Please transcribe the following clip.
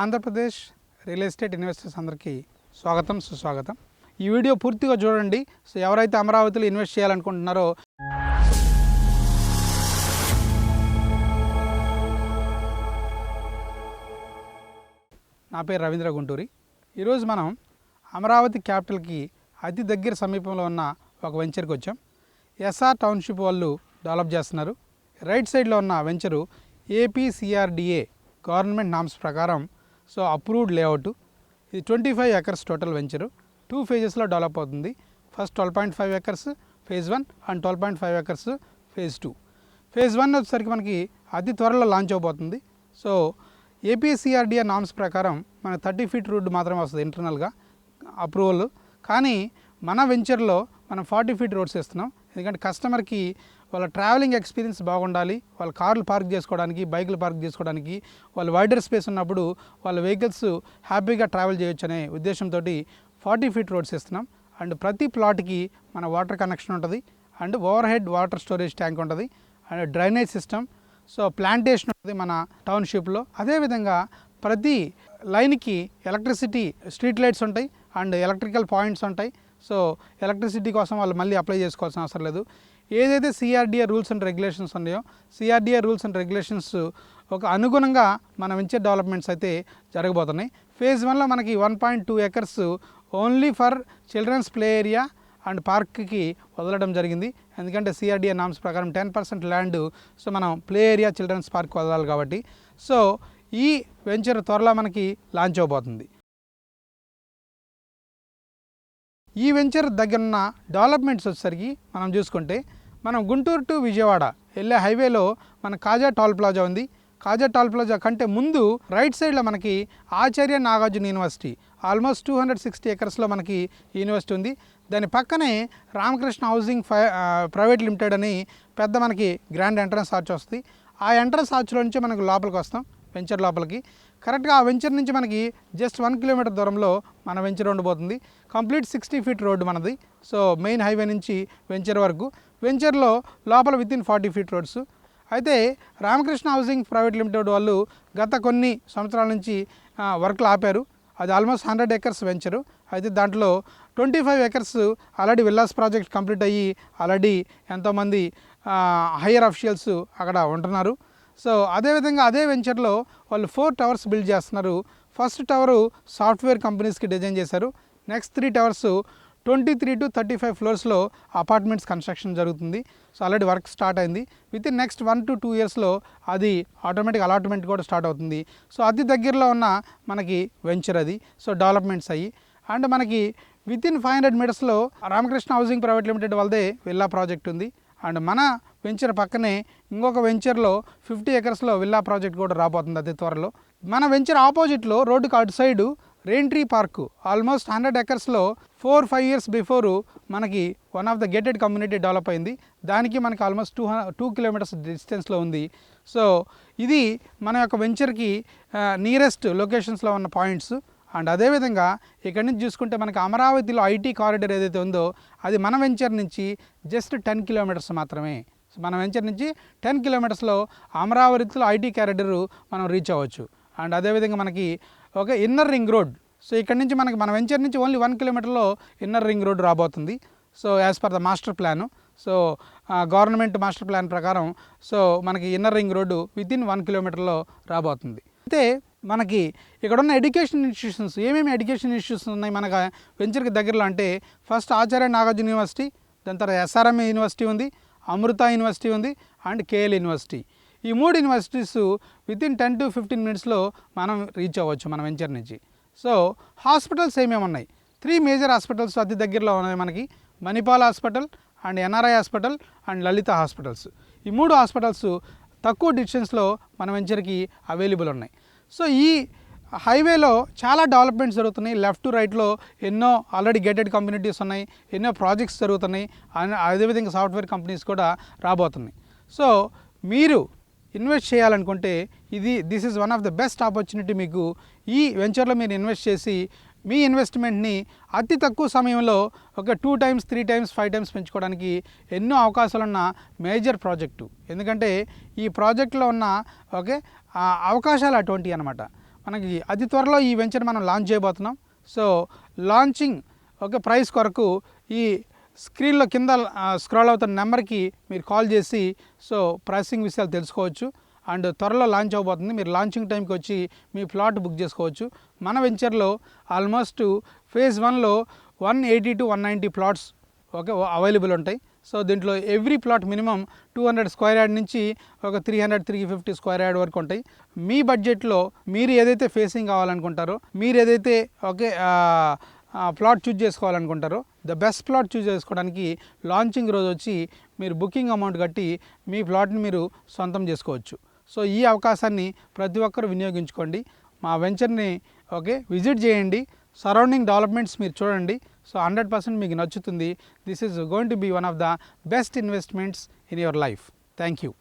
Andhra Pradesh real estate investors అందరికీ స్వాగతం సుస్వాగతం. ఈ వీడియో పూర్తిగా చూడండి. సో ఎవరైతే అమరావతిలో ఇన్వెస్ట్ చేయాలనుకుంటున్నారో నా పేరు రవీంద్ర గుంటూరి. ఈరోజు మనం అమరావతి క్యాపిటల్కి అతి దగ్గర సమీపంలో ఉన్న ఒక వెంచర్కి వచ్చాం. ఎస్ఆర్ టౌన్షిప్ వాళ్ళు డెవలప్ చేస్తున్నారు. రైట్ సైడ్లో ఉన్న వెంచరు ఏపీసీఆర్డిఏ గవర్నమెంట్ నామ్స్ ప్రకారం సో అప్రూవ్డ్ లేఅవుట్ ఇది twenty five acres total venture two ఫేజెస్లో develop అవుతుంది. First twelve point five acres phase one and twelve point five acres phase two phase one వచ్చేసరికి మనకి అతి త్వరలో launch అవబోతుంది. So APCRDA norms ప్రకారం మన థర్టీ ఫీట్ రోడ్డు మాత్రమే వస్తుంది ఇంటర్నల్గా అప్రూవల్ కానీ మన వెంచర్లో మనం ఫార్టీ ఫీట్ రోడ్స్ ఇస్తున్నాం ఎందుకంటే కస్టమర్కి వాళ్ళ ట్రావెలింగ్ ఎక్స్పీరియన్స్ బాగుండాలి. వాళ్ళ కార్లు పార్క్ చేసుకోవడానికి బైకులు పార్క్ చేసుకోవడానికి వాళ్ళ వైడర్ స్పేస్ ఉన్నప్పుడు వాళ్ళ వెహికల్స్ హ్యాపీగా ట్రావెల్ చేయొచ్చు అనే ఉద్దేశంతో ఫార్టీ ఫీట్ రోడ్స్ ఇస్తున్నాం అండ్ ప్రతి ప్లాట్కి మన వాటర్ కనెక్షన్ ఉంటుంది. And overhead water storage tank ఉంటుంది. And drainage system. So plantation ఉంటుంది మన టౌన్షిప్లో. అదేవిధంగా ప్రతి లైన్కి ఎలక్ట్రిసిటీ స్ట్రీట్ లైట్స్ ఉంటాయి. అండ్ ఎలక్ట్రికల్ పాయింట్స్ ఉంటాయి. సో ఎలక్ట్రిసిటీ కోసం వాళ్ళు మళ్ళీ అప్లై చేసుకోవాల్సిన అవసరం లేదు. ఏదైతే సిఆర్డిఏ రూల్స్ అండ్ రెగ్యులేషన్స్ ఉన్నాయో సిఆర్డిఏ రూల్స్ అండ్ రెగ్యులేషన్స్ ఒక అనుగుణంగా మన వెంచర్ డెవలప్మెంట్స్ అయితే జరగబోతున్నాయి. ఫేజ్ వన్లో మనకి one point two acres only for childrens play area and పార్క్కి వదలడం జరిగింది. ఎందుకంటే సిఆర్డిఏ నామ్స్ ప్రకారం టెన్ పర్సెంట్ ల్యాండ్ సో మనం ప్లే ఏరియా చిల్డ్రన్స్ పార్క్ వదలాలి కాబట్టి. సో ఈ వెంచర్ త్వరలో మనకి లాంచ్ అవబోతుంది. ఈ వెంచర్ దగ్గర ఉన్న డెవలప్మెంట్స్ వచ్చేసరికి మనం చూసుకుంటే మనం గుంటూరు టు విజయవాడ వెళ్ళే హైవేలో మన కాజా టాల్ ప్లాజా ఉంది. కాజా టాల్ ప్లాజా కంటే ముందు రైట్ సైడ్లో మనకి Acharya Nagarjuna university almost two hundred sixty ఎకర్స్లో మనకి యూనివర్సిటీ ఉంది. దాని పక్కనే రామకృష్ణ హౌసింగ్ ఫై ప్రైవేట్ లిమిటెడ్ అని పెద్ద మనకి గ్రాండ్ ఎంట్రన్స్ ఆర్చ్ వస్తుంది. ఆ ఎంట్రన్స్ ఆర్చ్లో నుంచి మనకు లోపలికి వస్తాం వెంచర్ లోపలికి. కరెక్ట్గా ఆ వెంచర్ నుంచి మనకి జస్ట్ వన్ కిలోమీటర్ దూరంలో మన వెంచర్ ఉండబోతుంది కంప్లీట్ సిక్స్టీ ఫీట్ రోడ్డు మనది. సో మెయిన్ హైవే నుంచి వెంచర్ వరకు వెంచర్లో లోపల with in forty feet roads అయితే రామకృష్ణ హౌసింగ్ ప్రైవేట్ లిమిటెడ్ వాళ్ళు గత కొన్ని సంవత్సరాల నుంచి వర్క్లు ఆపారు. అది ఆల్మోస్ట్ హండ్రెడ్ ఎకర్స్ వెంచరు. అయితే దాంట్లో twenty five acres already villas project complete అయ్యి ఆల్రెడీ ఎంతోమంది హయ్యర్ అఫీషియల్స్ అక్కడ ఉంటున్నారు. సో అదేవిధంగా అదే వెంచర్లో వాళ్ళు ఫోర్ టవర్స్ బిల్డ్ చేస్తున్నారు. ఫస్ట్ టవరు సాఫ్ట్వేర్ కంపెనీస్కి డిజైన్ చేశారు. Next three towers twenty three to thirty five ఫ్లోర్స్లో apartments construction జరుగుతుంది. సో ఆల్రెడీ వర్క్ స్టార్ట్ అయింది. With in next one to two ఇయర్స్లో అది ఆటోమేటిక్ అలాట్మెంట్ కూడా స్టార్ట్ అవుతుంది. సో అతి దగ్గరలో ఉన్న మనకి వెంచర్ అది. సో డెవలప్మెంట్స్ అయ్యి. అండ్ మనకి విత్ ఇన్ ఫైవ్ హండ్రెడ్ మీటర్స్లో రామకృష్ణ హౌసింగ్ ప్రైవేట్ లిమిటెడ్ వాళ్ళదే విల్లా ప్రాజెక్ట్ ఉంది. అండ్ మన వెంచర్ పక్కనే ఇంకొక వెంచర్లో ఫిఫ్టీ ఎకర్స్లో విల్లా ప్రాజెక్ట్ కూడా రాబోతుంది అతి త్వరలో. మన వెంచర్ ఆపోజిట్లో రోడ్డుకు అటు side rain tree park almost hundred ఎకర్స్లో four five years before మనకి one of the gated community develop అయింది. దానికి మనకి ఆల్మోస్ట్ టూ టూ కిలోమీటర్స్ డిస్టెన్స్లో ఉంది. సో ఇది మన యొక్క వెంచర్కి నియరెస్ట్ లొకేషన్స్లో ఉన్న పాయింట్స్ అండ్ అదేవిధంగా ఇక్కడి నుంచి చూసుకుంటే మనకి అమరావతిలో ఐటీ కారిడర్ ఏదైతే ఉందో అది మన వెంచర్ నుంచి జస్ట్ టెన్ కిలోమీటర్స్ మాత్రమే. సో మన వెంచర్ నుంచి టెన్ కిలోమీటర్స్లో అమరావతిలో ఐటీ కారిడర్ మనం రీచ్ అవ్వచ్చు. అండ్ అదేవిధంగా మనకి okay inner ring road. So ఇక్కడ నుంచి మనకి మన వెంచర్ నుంచి ఓన్లీ వన్ కిలోమీటర్లో ఇన్నర్ రింగ్ రోడ్ రాబోతుంది. So as per the master plan so government master plan ప్రకారం సో మనకి inner ring road within one కిలోమీటర్లో రాబోతుంది. అయితే మనకి ఇక్కడ ఉన్న ఎడ్యుకేషన్ ఇన్స్టిట్యూషన్స్ ఏమేమి ఎడ్యుకేషన్ ఇన్స్టిట్యూషన్స్ ఉన్నాయి మనకు వెంచర్కి దగ్గరలో అంటే ఫస్ట్ ఆచార్య నాగార్జున యూనివర్సిటీ దాని తర్వాత ఎస్ఆర్ఎం యూనివర్సిటీ ఉంది అమృత యూనివర్సిటీ ఉంది అండ్ కేఎల్ యూనివర్సిటీ. ఈ మూడు universities within ten to fifteen మినిట్స్లో మనం రీచ్ అవ్వచ్చు మన వెంచర్ నుంచి. సో హాస్పిటల్స్ ఏమేమి ఉన్నాయి? త్రీ మేజర్ హాస్పిటల్స్ అతి దగ్గరలో ఉన్నాయి మనకి. Manipal hospital and NRI hospital and Lalitha hospitals ఈ మూడు హాస్పిటల్స్ తక్కువ డిస్టెన్స్లో మన వెంచర్కి అవైలబుల్ ఉన్నాయి. సో ఈ హైవేలో చాలా డెవలప్మెంట్స్ జరుగుతున్నాయి. లెఫ్ట్ టు రైట్లో ఎన్నో ఆల్రెడీ గేటెడ్ కమ్యూనిటీస్ ఉన్నాయి. ఎన్నో ప్రాజెక్ట్స్ జరుగుతున్నాయి. అదేవిధంగా సాఫ్ట్వేర్ కంపెనీస్ కూడా రాబోతున్నాయి. సో మీరు ఇన్వెస్ట్ చేయాలనుకుంటే ఇది this is one of the best opportunity మీకు ఈ వెంచర్లో మీరు ఇన్వెస్ట్ చేసి మీ ఇన్వెస్ట్మెంట్ని అతి తక్కువ సమయంలో ఒక two times three times five times పెంచుకోవడానికి ఎన్నో అవకాశాలు ఉన్న మేజర్ ప్రాజెక్టు ఎందుకంటే ఈ ప్రాజెక్ట్లో ఉన్న ఓకే అవకాశాలు అటువంటివి అనమాట మనకి అతి త్వరలో ఈ వెంచర్ మనం లాంచ్ చేయబోతున్నాం. సో లాంచింగ్ ఒక ప్రైస్ కొరకు ఈ స్క్రీన్లో కింద స్క్రాల్ అవుతున్న నెంబర్కి మీరు కాల్ చేసి సో ప్రైసింగ్ విషయాలు తెలుసుకోవచ్చు. అండ్ త్వరలో లాంచ్ అవబోతుంది. మీరు లాంచింగ్ టైంకి వచ్చి మీ ప్లాట్ బుక్ చేసుకోవచ్చు. మన వెంచర్లో ఆల్మోస్ట్ ఫేజ్ వన్లో one eighty to one ninety plots okay available ఉంటాయి. సో దీంట్లో every plot minimum two hundred square yard నుంచి ఒక three hundred three fifty square yard వరకు ఉంటాయి. మీ బడ్జెట్లో మీరు ఏదైతే ఫేసింగ్ కావాలనుకుంటారో మీరు ఏదైతే ఓకే ప్లాట్ చూజ్ చేసుకోవాలనుకుంటారో ద బెస్ట్ ప్లాట్ చూజ్ చేసుకోవడానికి లాంచింగ్ రోజు వచ్చి మీరు బుకింగ్ అమౌంట్ కట్టి మీ ప్లాట్ని మీరు సొంతం చేసుకోవచ్చు. సో ఈ అవకాశాన్ని ప్రతి ఒక్కరు వినియోగించుకోండి. మా వెంచర్ని ఓకే విజిట్ చేయండి. సరౌండింగ్ డెవలప్మెంట్స్ మీరు చూడండి. సో హండ్రెడ్ పర్సెంట్ మీకు నచ్చుతుంది. This is going to be one of the best investments in your life. Thank you.